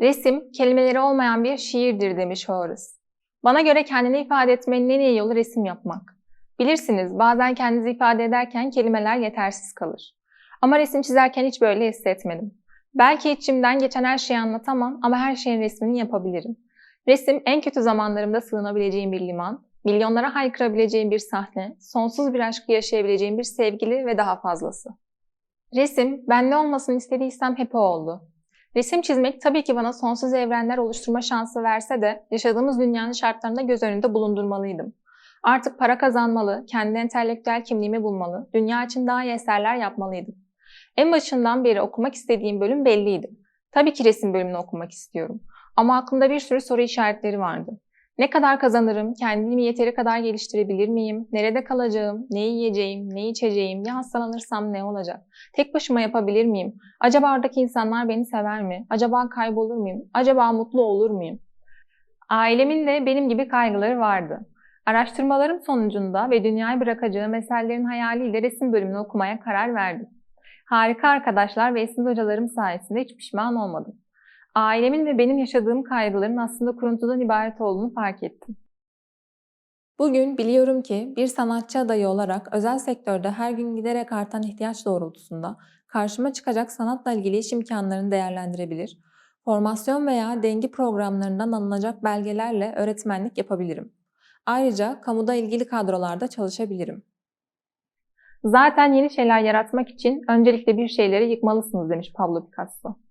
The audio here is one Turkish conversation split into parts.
Resim, kelimeleri olmayan bir şiirdir demiş Horace. Bana göre kendini ifade etmenin en iyi yolu resim yapmak. Bilirsiniz, bazen kendinizi ifade ederken kelimeler yetersiz kalır. Ama resim çizerken hiç böyle hissetmedim. Belki içimden geçen her şeyi anlatamam ama her şeyin resmini yapabilirim. Resim en kötü zamanlarımda sığınabileceğim bir liman, milyonlara haykırabileceğim bir sahne, sonsuz bir aşkı yaşayabileceğim bir sevgili ve daha fazlası. Resim, ben ne olmasını istediysem hep o oldu. Resim çizmek tabii ki bana sonsuz evrenler oluşturma şansı verse de yaşadığımız dünyanın şartlarında göz önünde bulundurmalıydım. Artık para kazanmalı, kendi entelektüel kimliğimi bulmalı, dünya için daha iyi eserler yapmalıydım. En başından beri okumak istediğim bölüm belliydi. Tabii ki resim bölümünü okumak istiyorum. Ama aklımda bir sürü soru işaretleri vardı. Ne kadar kazanırım, kendimi yeteri kadar geliştirebilir miyim, nerede kalacağım, ne yiyeceğim, ne içeceğim, ya hastalanırsam ne olacak, tek başıma yapabilir miyim, acaba oradaki insanlar beni sever mi, acaba kaybolur muyum, acaba mutlu olur muyum? Ailemin de benim gibi kaygıları vardı. Araştırmalarım sonucunda ve dünyayı bırakacağım eserlerin hayaliyle resim bölümünü okumaya karar verdim. Harika arkadaşlar ve esin hocalarım sayesinde hiç pişman olmadım. Ailemin ve benim yaşadığım kaygıların aslında kuruntudan ibaret olduğunu fark ettim. Bugün biliyorum ki bir sanatçı adayı olarak özel sektörde her gün giderek artan ihtiyaç doğrultusunda karşıma çıkacak sanatla ilgili iş imkanlarını değerlendirebilir, formasyon veya dengi programlarından alınacak belgelerle öğretmenlik yapabilirim. Ayrıca kamuda ilgili kadrolarda çalışabilirim. Zaten yeni şeyler yaratmak için öncelikle bir şeyleri yıkmalısınız demiş Pablo Picasso.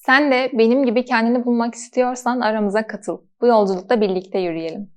Sen de benim gibi kendini bulmak istiyorsan aramıza katıl. Bu yolculukta birlikte yürüyelim.